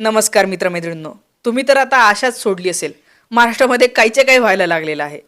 नमस्कार मित्रमैत्रिणींनो तुम्ही तर आता आशाच सोडली असेल. महाराष्ट्रामध्ये काहीच्या काही व्हायला लागलेलं आहे.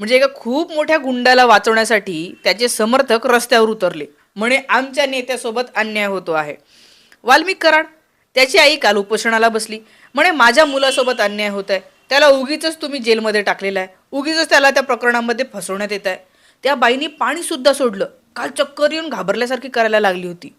म्हणजे एका खूप मोठ्या गुंडाला वाचवण्यासाठी त्याचे समर्थक रस्त्यावर उतरले. म्हणे आमच्या नेत्यासोबत अन्याय होतो आहे. वाल्मिक कराड त्याची आई काल उपोषणाला बसली. म्हणे माझ्या मुलासोबत अन्याय होत आहे त्याला उगीच तुम्ही जेलमध्ये टाकलेला आहे. उगीच त्याला त्या प्रकरणामध्ये फसवण्यात येत आहे त्या बाईनी पाणीसुद्धा सोडलं. काल चक्कर येऊन घाबरल्यासारखी करायला लागली होती.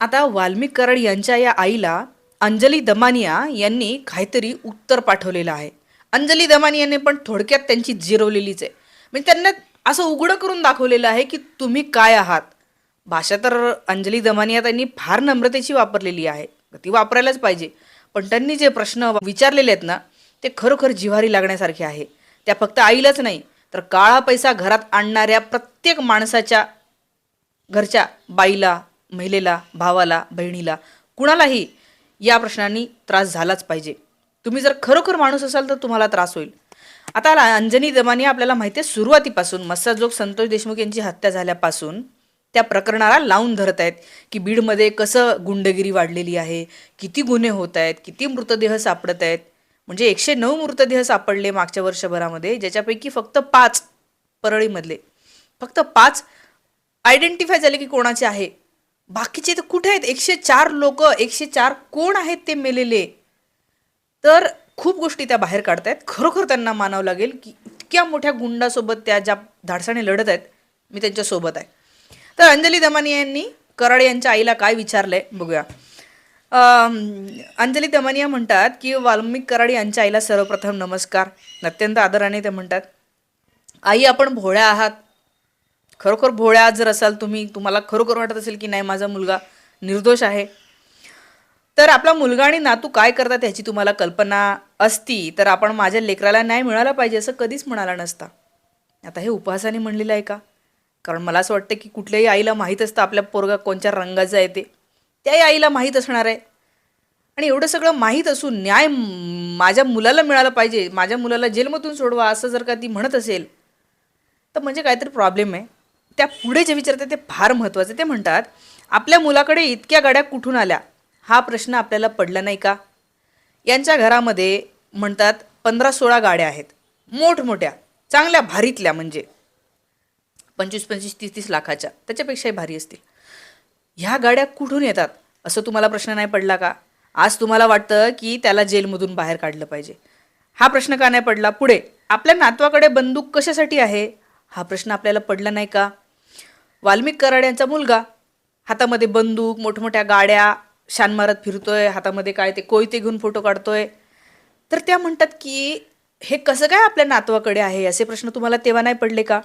आता वाल्मिक कराड यांच्या या आईला अंजली दमानिया यांनी काहीतरी उत्तर पाठवलेलं आहे. अंजली दमानियाने पण थोडक्यात त्यांची जिरवलेलीच आहे. म्हणजे त्यांना असं उघडं करून दाखवलेलं आहे की तुम्ही काय आहात. भाषा तर अंजली दमानिया त्यांनी फार नम्रतेची वापरलेली आहे. ती वापरायलाच पाहिजे. पण त्यांनी जे प्रश्न विचारलेले आहेत ना ते खरोखर जिव्हारी लागण्यासारखे आहे. त्या फक्त आईलाच नाही तर काळा पैसा घरात आणणाऱ्या प्रत्येक माणसाच्या घरच्या बाईला महिलेला भावाला बहिणीला कुणालाही या प्रश्नांनी त्रास झालाच पाहिजे. तुम्ही जर खरोखर माणूस असाल तर तुम्हाला त्रास होईल. आता अंजनी दमानी आपल्याला माहिती आहे सुरुवातीपासून मस्साजोग संतोष देशमुख यांची हत्या झाल्यापासून त्या प्रकरणाला लावून धरत आहेत की बीडमध्ये कसं गुंडगिरी वाढलेली आहे किती गुन्हे होत आहेत किती मृतदेह सापडत आहेत. म्हणजे एकशे नऊ मृतदेह सापडले मागच्या वर्षभरामध्ये ज्याच्यापैकी फक्त पाच परळीमधले. फक्त पाच आयडेंटिफाय झाले की कोणाचे आहे? बाकीचे तर कुठे आहेत? एकशे चार लोक एकशे चार कोण आहेत ते मेलेले? तर खूप गोष्टी त्या बाहेर काढतायत. खरोखर त्यांना मानावं लागेल की इतक्या मोठ्या गुंडासोबत त्या ज्या धाडसाने लढत आहेत मी त्यांच्यासोबत आहे. तर अंजली दमानी यांनी कराड यांच्या आईला काय विचारलंय? बघूया. अंजली दमानिया म्हणतात की वाल्मिक कराड यांच्या आईला सर्वप्रथम नमस्कार. अत्यंत आदराने ते म्हणतात. आई आपण भोळ्या आहात. खरोखर भोळ्या जर असाल तुम्ही तुम्हाला खरोखर वाटत असेल की नाही माझा मुलगा निर्दोष आहे. तर आपला मुलगा आणि नातू काय करतात ह्याची तुम्हाला कल्पना असती तर आपण माझ्या लेकराला न्याय मिळाला पाहिजे असं कधीच म्हणाला नसता. आता हे उपहासाने म्हणलेलं आहे का? कारण मला असं वाटतं की कुठल्याही आईला माहीत असतं आपल्या पोरगा कोणत्या रंगाचा आहे ते. त्याही आईला माहीत असणार आहे. आणि एवढं सगळं माहीत असून न्याय माझ्या मुलाला मिळाला पाहिजे माझ्या मुलाला जेलमधून सोडवा असं जर का ती म्हणत असेल तर म्हणजे काहीतरी प्रॉब्लेम आहे. त्या पुढे जे विचारतात ते फार महत्त्वाचे ते म्हणतात आपल्या मुलाकडे इतक्या गाड्या कुठून आल्या? हा प्रश्न आपल्याला पडला नाही का? यांच्या घरामध्ये म्हणतात पंधरा सोळा गाड्या आहेत. मोठमोठ्या. चांगल्या भारीतल्या म्हणजे. पंचवीस पंचवीस तीस तीस लाखाच्या. त्याच्यापेक्षाही भारी असतील. ह्या गाड्या कुठून येतात? असं तुम्हाला प्रश्न नाही पडला का? आज तुम्हाला वाटतं की त्याला जेलमधून बाहेर काढलं पाहिजे. हा प्रश्न का नाही पडला? पुढे. आपल्या नातवाकडे बंदूक कशासाठी आहे? हा प्रश्न आपल्याला पडला नाही का? वाल्मिक कराड यांचा मुलगा. हातामध्ये बंदूक मोठमोठ्या गाड्या शान मारत फिरतोय हातामध्ये काय ते कोयते घेऊन फोटो काढतोय. तर त्या म्हणतात की हे कसं काय आपल्या नातवाकडे आहे? असे प्रश्न तुम्हाला तेव्हा नाही पडले का?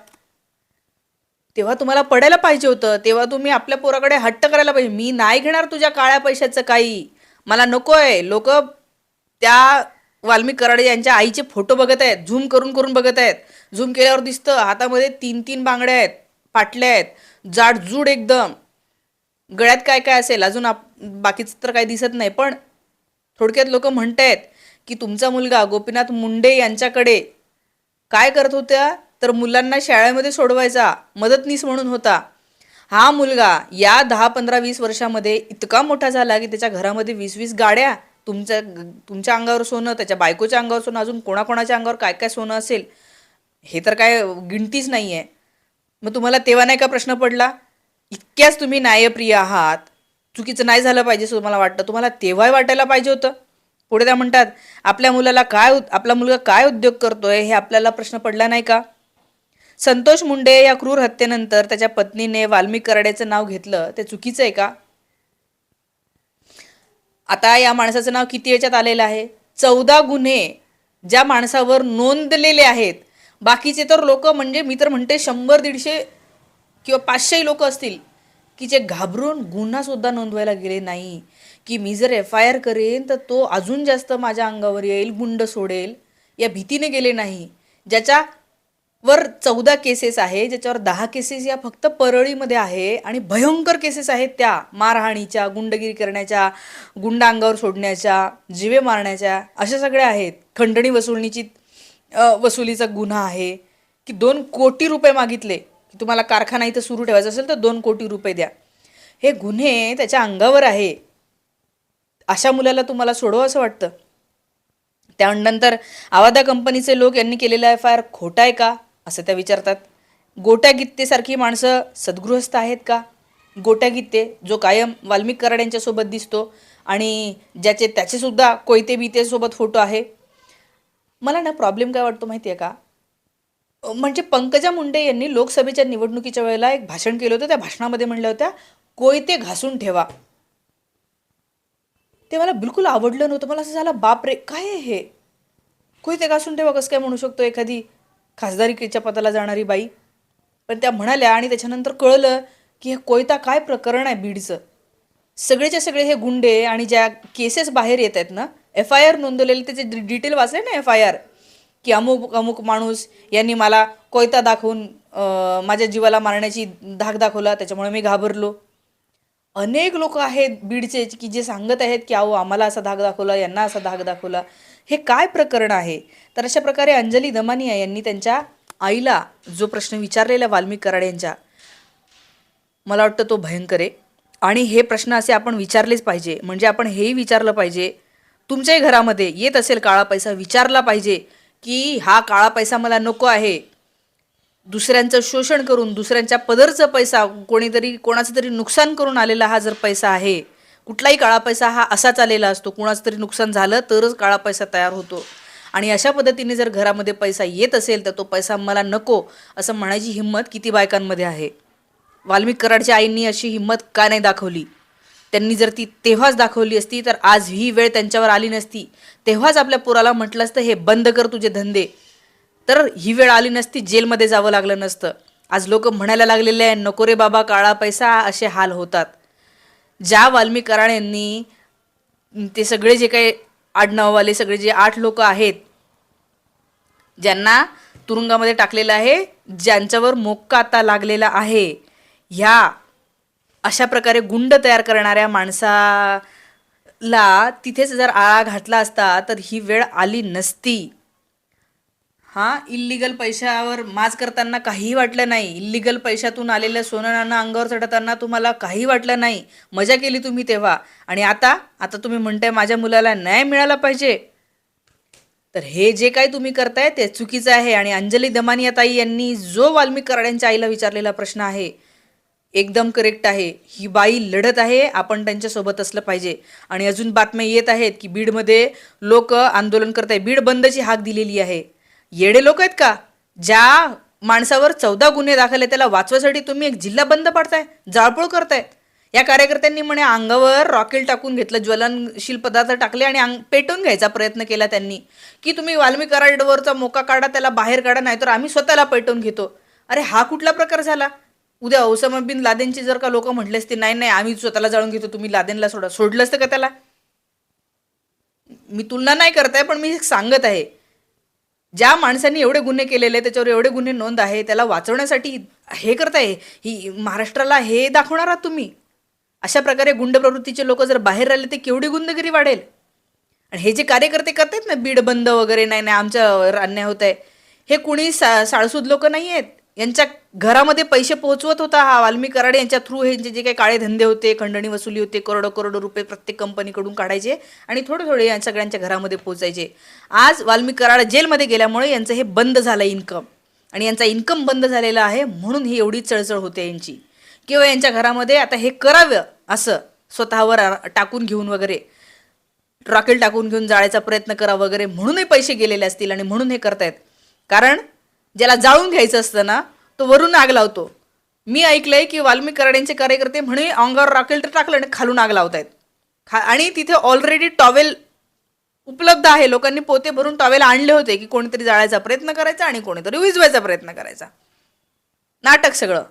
तेव्हा तुम्हाला पडायला पाहिजे होतं. तेव्हा तुम्ही आपल्या पोराकडे हट्ट करायला पाहिजे. मी नाही घेणार तुझ्या काळ्या पैशाचं काही. मला नकोय. लोक त्या वाल्मिक कराडे यांच्या आईचे फोटो बघत आहेत. झूम करून करून बघत आहेत. झूम केल्यावर दिसतं हातामध्ये तीन तीन बांगड्या आहेत. पाटल्या आहेत. जाडजूड एकदम. गळ्यात काय काय असेल अजून आप बाकीचं तर काही दिसत नाही पण थोडक्यात लोक म्हणतायत की तुमचा मुलगा गोपीनाथ मुंडे यांच्याकडे काय करत होत्या? तर मुलांना शाळेमध्ये सोडवायचा मदतनीस म्हणून होता. हा मुलगा या दहा पंधरा वीस वर्षामध्ये इतका मोठा झाला की त्याच्या घरामध्ये वीस वीस गाड्या तुमच्या तुमच्या अंगावर सोनं त्याच्या बायकोच्या अंगावर सोनं अजून कोणाकोणाच्या अंगावर काय काय सोनं असेल हे तर काय गिणतीच नाही आहे मग तुम्हाला तेव्हा नाही का प्रश्न पडला? इतक्याच तुम्ही न्यायप्रिय आहात. चुकीचं नाही झालं पाहिजे असं तुम्हाला वाटतं. तुम्हाला तेव्हाही वाटायला पाहिजे होतं. पुढे त्या म्हणतात आपल्या मुलाला काय उद- आपला मुलगा काय उद्योग करतोय हे आपल्याला प्रश्न पडला नाही का? संतोष मुंडे या क्रूर हत्येनंतर त्याच्या पत्नीने वाल्मिक कराड्याचं नाव घेतलं. ते चुकीचं आहे का? आता या माणसाचं नाव किती याच्यात आलेलं आहे? चौदा गुन्हे ज्या माणसावर नोंदलेले आहेत. बाकीचे तर लोक म्हणजे मी तर म्हणते शंभर दीडशे किंवा पाचशेही लोक असतील की जे घाबरून गुन्हासुद्धा नोंदवायला गेले नाही. की मी जर एफ आय आर करेन तर तो अजून जास्त माझ्या अंगावर येईल गुंड सोडेल या भीतीने गेले नाही. ज्याच्या वर चौदा केसेस आहे ज्याच्यावर दहा केसेस या फक्त परळीमध्ये आहे आणि भयंकर केसेस आहेत त्या. मारहाणीच्या गुंडगिरी करण्याच्या गुंड अंगावर सोडण्याच्या जिवे मारण्याच्या अशा सगळ्या आहेत. खंडणी वसुलणीची वसुलीचा गुन्हा आहे की दोन कोटी रुपये मागितले की तुम्हाला कारखाना इथं सुरू ठेवायचा असेल तर दोन कोटी रुपये द्या. हे गुन्हे त्याच्या अंगावर आहे. अशा मुलाला तुम्हाला सोडवा असं वाटतं. त्यानंतर आवादा कंपनीचे लोक यांनी केलेला एफ आय आर खोटा आहे का? असं त्या विचारतात. गोट्या गित्तेसारखी माणसं सद्गृहस्थ आहेत का? गोट्या गित्ते जो कायम वाल्मिक कराड यांच्यासोबत दिसतो आणि ज्याचे त्याचेसुद्धा कोयते बितेसोबत फोटो आहे. मला ना प्रॉब्लेम काय वाटतो माहिती आहे का? म्हणजे पंकजा मुंडे यांनी लोकसभेच्या निवडणुकीच्या वेळेला एक भाषण केलं होतं त्या भाषणामध्ये म्हणल्या होत्या कोयते घासून ठेवा. ते मला बिलकुल आवडलं नव्हतं. मला असं झालं बापरे काय हे? कोयते घासून ठेवा कसं काय म्हणू शकतो एखादी खासदारकीच्या पदाला जाणारी बाई? पण त्या म्हणाल्या आणि त्याच्यानंतर कळलं की हे कोयता काय प्रकरण आहे बीडचं. सगळेच्या सगळे हे गुंडे आणि ज्या केसेस बाहेर येत आहेत ना एफ आय आर नोंदवलेले त्याचे डि- डिटेल वाचले ना एफ आय आर की अमुक अमुक माणूस यांनी मला कोयता दाखवून माझ्या जीवाला मारण्याची धाक दाखवला त्याच्यामुळे मी घाबरलो. अनेक लोक आहेत बीडचे की जे सांगत आहेत की अहो आम्हाला असा धाक दाखवला यांना असा धाक दाखवला. हे काय प्रकरण आहे? तर अशा प्रकारे अंजली दमानिया यांनी त्यांच्या आईला जो प्रश्न विचारलेला वाल्मिक कराड यांच्या मला वाटतं तो भयंकर आहे. आणि हे प्रश्न असे आपण विचारलेच पाहिजे. म्हणजे आपण हेही विचारलं पाहिजे तुमच्याही घरामध्ये येत असेल काळा पैसा विचारला पाहिजे की हा काळा पैसा मला नको आहे. दुसऱ्यांचं शोषण करून दुसऱ्यांच्या पदरचा पैसा कोणीतरी कोणाचं तरी नुकसान करून आलेला हा जर पैसा आहे कुठलाही काळा पैसा हा असाच आलेला असतो कुणाचं तरी नुकसान झालं तरच काळा पैसा तयार होतो. आणि अशा पद्धतीने जर घरामध्ये पैसा येत असेल तर तो पैसा मला नको असं म्हणायची हिंमत किती बायकांमध्ये आहे. वाल्मिक कराडच्या आईंनी अशी हिंमत का नाही दाखवली? त्यांनी जर ती तेव्हाच दाखवली असती तर आज ही वेळ त्यांच्यावर आली नसती. तेव्हाच आपल्या पोराला म्हटलं असतं हे बंद कर तुझे धंदे. तर ही वेळ आली नसती जेलमध्ये जावं लागलं नसतं. आज लोक म्हणायला लागलेले आहे नको रे बाबा काळा पैसा असे हाल होतात. ज्या वाल्मी कराड यांनी ते सगळे जे काही आडनाववाले सगळे जे आठ लोक आहेत ज्यांना तुरुंगामध्ये टाकलेलं आहे ज्यांच्यावर मोक्का आता लागलेला आहे ह्या अशा प्रकारे गुंड तयार करणाऱ्या माणसाला तिथेच जर आळा घातला असता तर ही वेळ आली नसती. हा इल्लिगल पैशावर माज करताना काहीही वाटलं नाही. इल्लिगल पैशातून आलेल्या सोनं नाणं अंगावर चढताना तुम्हाला काही वाटलं नाही. मजा केली तुम्ही तेव्हा. आणि आता आता तुम्ही म्हणताय माझ्या मुलाला न्याय मिळाला पाहिजे. तर हे जे काही तुम्ही करताय ते चुकीचं आहे. आणि अंजली दमानिया ताई यांनी जो वाल्मिक कराड्यांच्या आईला विचारलेला प्रश्न आहे एकदम करेक्ट आहे. ही बाई लढत आहे आपण त्यांच्यासोबत असलं पाहिजे. आणि अजून बातम्या येत आहेत की बीडमध्ये लोक आंदोलन करत आहे बीड बंदची हाक दिलेली आहे. येडे लोक आहेत का? ज्या माणसावर चौदा गुन्हे दाखल आहे त्याला वाचवासाठी तुम्ही एक जिल्हा बंद पाडताय जाळपोळ करताय. या कार्यकर्त्यांनी म्हणे अंगावर रॉकेल टाकून घेतलं ज्वलनशील पदार्थ टाकले आणि अंग पेटवून घ्यायचा प्रयत्न केला त्यांनी. की तुम्ही वाल्मी कराडवरचा मोका काढा त्याला बाहेर काढा नाहीतर आम्ही स्वतःला पेटवून घेतो. अरे हा कुठला प्रकार झाला? उद्या ओसामा बिन लादेनची जर का लोक म्हटले असते नाही नाही आम्ही स्वतःला जाळून घेतो तुम्ही लादेनला सोडा. सोडलं असतं का त्याला? मी तुलना नाही करत आहे पण मी सांगत आहे. ज्या माणसांनी एवढे गुन्हे केलेले त्याच्यावर एवढे गुन्हे नोंद आहे त्याला वाचवण्यासाठी हे करताय ही महाराष्ट्राला हे दाखवणार आहात तुम्ही. अशा प्रकारे गुंड प्रवृत्तीचे लोक जर बाहेर राहिले ते केवढी गुंडगिरी वाढेल? आणि हे जे कार्यकर्ते करतायत ना बीड बंद वगैरे नाही नाही आमच्यावर अन्याय होत आहे हे कुणी सा साळसूद लोक नाही आहेत. यांच्या घरामध्ये पैसे पोहोचवत होता हा वाल्मी कराडे. यांच्या थ्रू यांचे जे काही काळे धंदे होते खंडणी वसुली होते करोडो करोडो रुपये प्रत्येक कंपनीकडून काढायचे आणि थोडे थोडे या सगळ्यांच्या घरामध्ये पोहोचायचे. आज वाल्मी कराड जेलमध्ये गेल्यामुळे यांचं हे बंद झालं इन्कम आणि यांचा इन्कम बंद झालेला आहे म्हणून ही एवढी चळचळ होते यांची. किंवा यांच्या घरामध्ये आता हे करावं असं स्वतःवर टाकून घेऊन वगैरे रॉकेल टाकून घेऊन जाळायचा प्रयत्न करा वगैरे म्हणूनही पैसे गेलेले असतील आणि म्हणून हे करतायत. कारण ज्याला जाळून घ्यायचं असतं ना तो वरून आग लावतो. मी ऐकलंय की वाल्मिक कराड्यांचे कार्यकर्ते म्हणे अंगावर रॉकेल्टर तर टाकलं आणि खालून आग लावतायत. खा आणि तिथे ऑलरेडी टॉवेल उपलब्ध आहे. लोकांनी पोते भरून टॉवेल आणले होते की कोणीतरी जाळायचा प्रयत्न करायचा आणि कोणीतरी विजवायचा प्रयत्न करायचा. नाटक सगळं.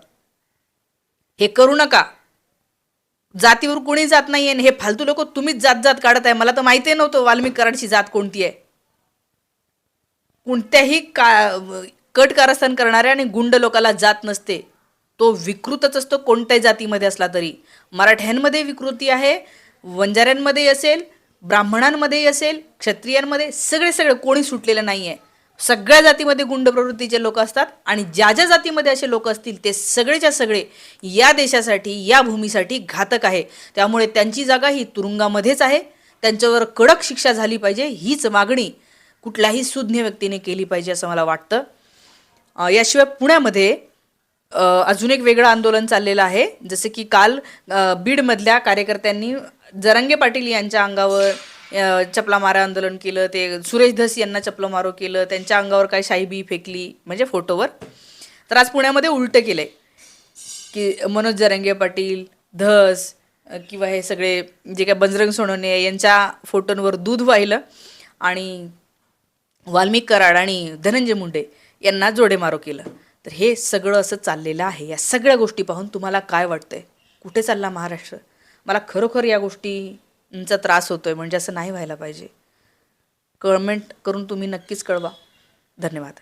हे करू नका. जातीवर कोणी जात नाही आणि हे फालतू लोक तुम्हीच जात जात काढत आहे मला तर माहिती नव्हतं वाल्मिक कराडची जात कोणती आहे. कोणत्याही का कट कारस्थान करणाऱ्या आणि गुंड लोकाला जात नसते. तो विकृतच असतो कोणत्याही जातीमध्ये असला तरी. मराठ्यांमध्ये विकृती आहे वंजाऱ्यांमध्ये असेल ब्राह्मणांमध्येही असेल क्षत्रियांमध्ये सगळे सगळे कोणी सुटलेलं नाही आहे सगळ्या जातीमध्ये गुंड प्रवृत्तीचे लोक असतात आणि ज्या ज्या जातीमध्ये असे लोक असतील ते सगळेच्या सगळे या देशासाठी या भूमीसाठी घातक आहे. त्यामुळे त्यांची जागा ही तुरुंगामध्येच आहे. त्यांच्यावर कडक शिक्षा झाली पाहिजे हीच मागणी कुठल्याही सुज्ञ व्यक्तीने केली पाहिजे असं मला वाटतं. याशिवाय पुण्यामध्ये अजून एक वेगळं आंदोलन चाललेलं आहे. जसे की काल बीडमधल्या कार्यकर्त्यांनी जरांगे पाटील यांच्या अंगावर चपला मारा आंदोलन केलं ते सुरेश धस यांना चपला मारो केलं त्यांच्या अंगावर काय शाहीबी फेकली म्हणजे फोटोवर. तर आज पुण्यामध्ये उलटं केलंय की मनोज जरंगे पाटील धस किंवा हे सगळे जे काय बजरंग सोनवणे यांच्या फोटोंवर दूध वाहिलं. आणि वाल्मिक कराड आणि धनंजय मुंडे यांना जोडेमारो केलं. तर हे सगळं असं चाललेलं आहे. या सगळ्या गोष्टी पाहून तुम्हाला काय वाटतंय? कुठे चालला महाराष्ट्र? मला खरोखर या गोष्टींचा त्रास होतो आहे म्हणजे असं नाही व्हायला पाहिजे. कमेंट करून तुम्ही नक्कीच कळवा. धन्यवाद.